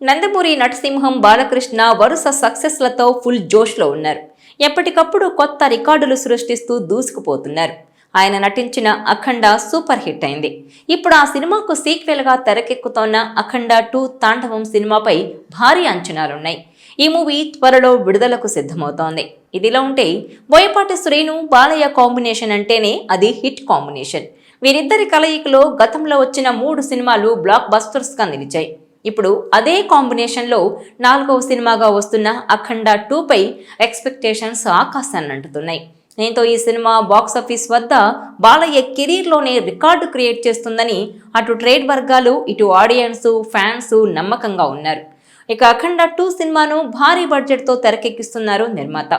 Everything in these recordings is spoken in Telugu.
నందమూరి నటసింహం బాలకృష్ణ వరుస సక్సెస్లతో ఫుల్ జోష్లో ఉన్నారు. ఎప్పటికప్పుడు కొత్త రికార్డులు సృష్టిస్తూ దూసుకుపోతున్నారు. ఆయన నటించిన అఖండ సూపర్ హిట్ అయింది. ఇప్పుడు ఆ సినిమాకు సీక్వెల్గా తెరకెక్కుతోన్న అఖండ టూ తాండవం సినిమాపై భారీ అంచనాలున్నాయి. ఈ మూవీ త్వరలో విడుదలకు సిద్ధమవుతోంది. ఇదిలా ఉంటే బోయపాటి శ్రీను బాలయ్య కాంబినేషన్ అంటేనే అది హిట్ కాంబినేషన్ వీరిద్దరి కలయికలో గతంలో వచ్చిన మూడు సినిమాలు బ్లాక్ బస్టర్స్గా నిలిచాయి. ఇప్పుడు అదే కాంబినేషన్లో నాలుగవ సినిమాగా వస్తున్న అఖండ టూపై ఎక్స్పెక్టేషన్స్ ఆకాశాన్ని అంటుతున్నాయి. దీంతో ఈ సినిమా బాక్సాఫీస్ వద్ద బాలయ్య కెరీర్లోనే రికార్డు క్రియేట్ చేస్తుందని అటు ట్రేడ్ వర్గాలు ఇటు ఆడియన్స్ ఫ్యాన్స్ నమ్మకంగా ఉన్నారు. ఇక అఖండ టూ సినిమాను భారీ బడ్జెట్తో తెరకెక్కిస్తున్నారు నిర్మాత.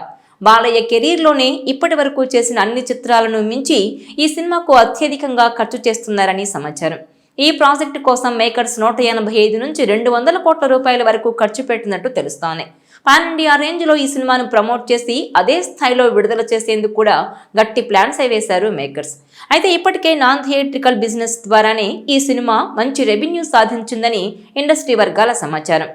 బాలయ్య కెరీర్లోనే ఇప్పటి వరకు చేసిన అన్ని చిత్రాలను మించి ఈ సినిమాకు అత్యధికంగా ఖర్చు చేస్తున్నారని సమాచారం. ఈ ప్రాజెక్టు కోసం మేకర్స్ నూట ఎనభై ఐదు నుంచి రెండు వందల కోట్ల రూపాయల వరకు ఖర్చు పెట్టినట్టు తెలుస్తోంది. పాన్ ఇండియా రేంజ్లో ఈ సినిమాను ప్రమోట్ చేసి అదే స్థాయిలో విడుదల చేసేందుకు కూడా గట్టి ప్లాన్స్ వేశారు మేకర్స్. అయితే ఇప్పటికే నాన్ థియేట్రికల్ బిజినెస్ ద్వారానే ఈ సినిమా మంచి రెవెన్యూ సాధించిందని ఇండస్ట్రీ వర్గాల సమాచారం.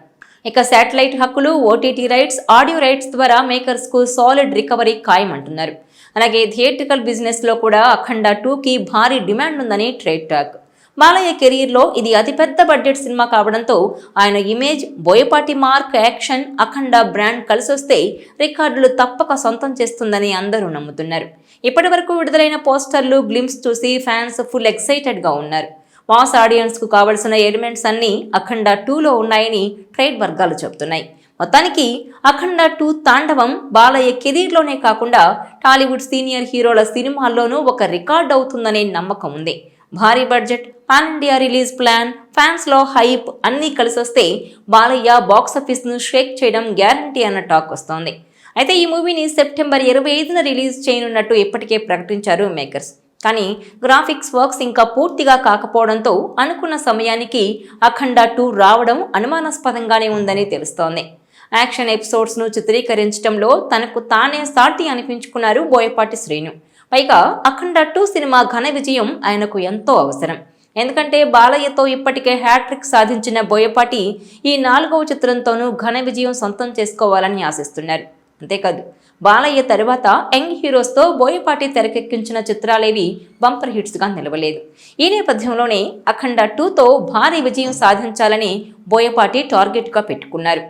ఇక శాటిలైట్ హక్కులు ఓటీటీ రైట్స్ ఆడియో రైట్స్ ద్వారా మేకర్స్కు సాలిడ్ రికవరీ ఖాయమంటున్నారు. అలాగే థియేట్రికల్ బిజినెస్లో కూడా అఖండ టూకి భారీ డిమాండ్ ఉందని ట్రేడ్ టాక్. బాలయ్య కెరీర్లో ఇది అతిపెద్ద బడ్జెట్ సినిమా కావడంతో ఆయన image Boyapati mark action Akhanda brand కలిసొస్తే రికార్డులు తప్పక సొంతం చేస్తుందని అందరూ నమ్ముతున్నారు. ఇప్పటి వరకు విడుదలైన పోస్టర్లు గ్లిమ్స్ చూసి ఫ్యాన్స్ ఫుల్ ఎక్సైటెడ్గా ఉన్నారు. మాస్ ఆడియన్స్కు కావలసిన ఎలిమెంట్స్ అన్నీ అఖండ టూలో ఉన్నాయని ట్రేడ్ వర్గాలు చెబుతున్నాయి. మొత్తానికి అఖండ టూ తాండవం బాలయ్య కెరీర్లోనే కాకుండా టాలీవుడ్ సీనియర్ హీరోల సినిమాల్లోనూ ఒక రికార్డ్ అవుతుందనే నమ్మకం ఉంది. భారీ budget pan India release plan ఫ్యాన్స్లో hype అన్నీ కలిసొస్తే బాలయ్య బాక్సాఫీస్ను షేక్ చేయడం గ్యారంటీ అన్న టాక్ వస్తోంది. అయితే ఈ మూవీని సెప్టెంబర్ ఇరవై ఐదున రిలీజ్ చేయనున్నట్టు ఇప్పటికే ప్రకటించారు మేకర్స్. కానీ గ్రాఫిక్స్ వర్క్స్ ఇంకా పూర్తిగా కాకపోవడంతో అనుకున్న సమయానికి అఖండ టూ రావడం అనుమానాస్పదంగానే ఉందని తెలుస్తోంది. యాక్షన్ ఎపిసోడ్స్ను చిత్రీకరించడంలో తనకు తానే సాటి అనిపించుకున్నారు బోయపాటి శ్రీను. పైగా అఖండ టూ సినిమా ఘన విజయం ఆయనకు ఎంతో అవసరం. ఎందుకంటే బాలయ్యతో ఇప్పటికే హ్యాట్రిక్ సాధించిన బోయపాటి ఈ నాలుగవ చిత్రంతోనూ ఘన విజయం సొంతం చేసుకోవాలని ఆశిస్తున్నారు. అంతేకాదు బాలయ్య తర్వాత యంగ్ హీరోస్తో బోయపాటి తెరకెక్కించిన చిత్రాలేవి బంపర్ హిట్స్గా నిలవలేదు. ఈ నేపథ్యంలోనే అఖండ టూతో భారీ విజయం సాధించాలని బోయపాటి టార్గెట్గా పెట్టుకున్నారు.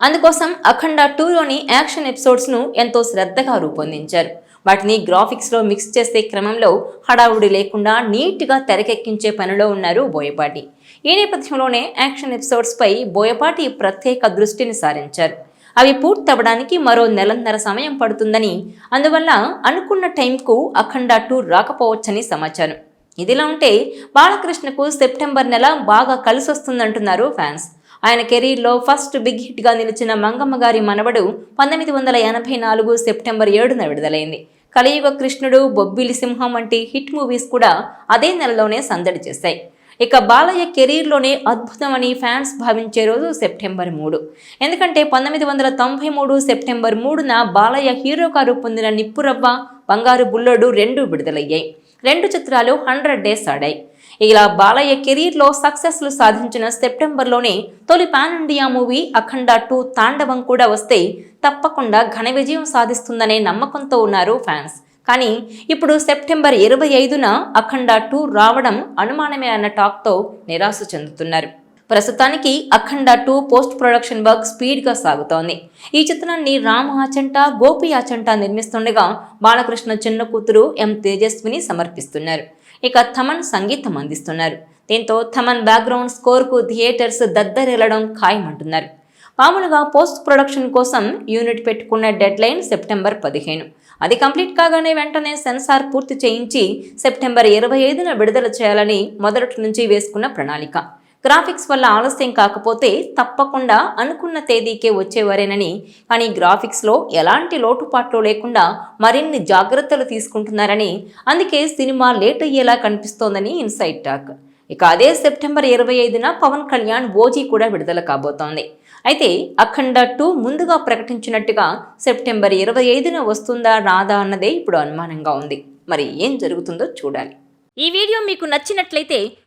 అందుకోసం అఖండ టూలోని యాక్షన్ ఎపిసోడ్స్ను ఎంతో శ్రద్ధగా రూపొందించారు. వాటిని గ్రాఫిక్స్లో మిక్స్ చేసే క్రమంలో హడావుడి లేకుండా నీట్గా తెరకెక్కించే పనిలో ఉన్నారు బోయపాటి. ఈ నేపథ్యంలోనే యాక్షన్ ఎపిసోడ్స్పై బోయపాటి ప్రత్యేక దృష్టిని సారించారు. అవి పూర్తవడానికి మరో నెలన్నర సమయం పడుతుందని అందువల్ల అనుకున్న టైంకు అఖండ టూ రాకపోవచ్చని సమాచారం. ఇదిలా ఉంటే బాలకృష్ణకు సెప్టెంబర్ నెల బాగా కలిసొస్తుందంటున్నారు ఫ్యాన్స్ ఆయన కెరీర్లో ఫస్ట్ బిగ్ హిట్గా నిలిచిన మంగమ్మ గారి మనవడు పంతొమ్మిది వందల ఎనభై నాలుగు సెప్టెంబర్ ఏడున విడుదలైంది. కలియుగ కృష్ణుడు బొబ్బిలి సింహం వంటి హిట్ మూవీస్ కూడా అదే నెలలోనే సందడి చేశాయి. ఇక బాలయ్య కెరీర్లోనే అద్భుతమని ఫ్యాన్స్ భావించే రోజు సెప్టెంబర్ మూడు. ఎందుకంటే పంతొమ్మిది వందల తొంభై మూడు సెప్టెంబర్ మూడున బాలయ్య హీరోగా రూపొందిన నిప్పురవ్వ బంగారు బుల్లోడు రెండు విడుదలయ్యాయి. రెండు చిత్రాలు హండ్రెడ్ డేస్ ఆడాయి. ఇలా బాలయ్య కెరీర్లో సక్సెస్లు సాధించిన సెప్టెంబర్లోనే తొలి pan India movie Akhanda two Thandavam కూడా వస్తే తప్పకుండా ఘన విజయం సాధిస్తుందనే నమ్మకంతో ఉన్నారు ఫ్యాన్స్. కానీ ఇప్పుడు సెప్టెంబర్ ఇరవై ఐదున అఖండ టూ రావడం అనుమానమే అన్న టాక్తో నిరాశ చెందుతున్నారు. ప్రస్తుతానికి Akhanda two post production work స్పీడ్గా సాగుతోంది. ఈ చిత్రాన్ని రామ్ ఆచంట గోపి ఆచంట నిర్మిస్తుండగా బాలకృష్ణ చిన్న కూతురు ఎం తేజస్విని సమర్పిస్తున్నారు. ఇక థమన్ సంగీతం అందిస్తున్నారు. దీంతో థమన్ బ్యాక్గ్రౌండ్ స్కోర్కు థియేటర్స్ దద్దరెళ్ళడం ఖాయమంటున్నారు. మామూలుగా పోస్ట్ ప్రొడక్షన్ కోసం యూనిట్ పెట్టుకున్న డెడ్ లైన్ సెప్టెంబర్ పదిహేను. అది కంప్లీట్ కాగానే వెంటనే సెన్సార్ పూర్తి చేయించి సెప్టెంబర్ ఇరవై ఐదున విడుదల చేయాలని మొదటి నుంచి వేసుకున్న ప్రణాళిక. గ్రాఫిక్స్ వల్ల ఆలస్యం కాకపోతే తప్పకుండా అనుకున్న తేదీకే వచ్చేవారేనని. కానీ గ్రాఫిక్స్లో ఎలాంటి లోటుపాట్లు లేకుండా మరిన్ని జాగ్రత్తలు తీసుకుంటున్నారని. అందుకే సినిమా లేట్ అయ్యేలా కనిపిస్తోందని ఇన్సైట్ టాక్. ఇక అదే సెప్టెంబర్ ఇరవై ఐదున పవన్ కళ్యాణ్ ఓజీ కూడా విడుదల కాబోతోంది. అయితే అఖండ టూ ముందుగా ప్రకటించినట్టుగా సెప్టెంబర్ ఇరవై ఐదున వస్తుందా రాదా అన్నదే ఇప్పుడు అనుమానంగా ఉంది. మరి ఏం జరుగుతుందో చూడాలి. ఈ వీడియో మీకు నచ్చినట్లయితే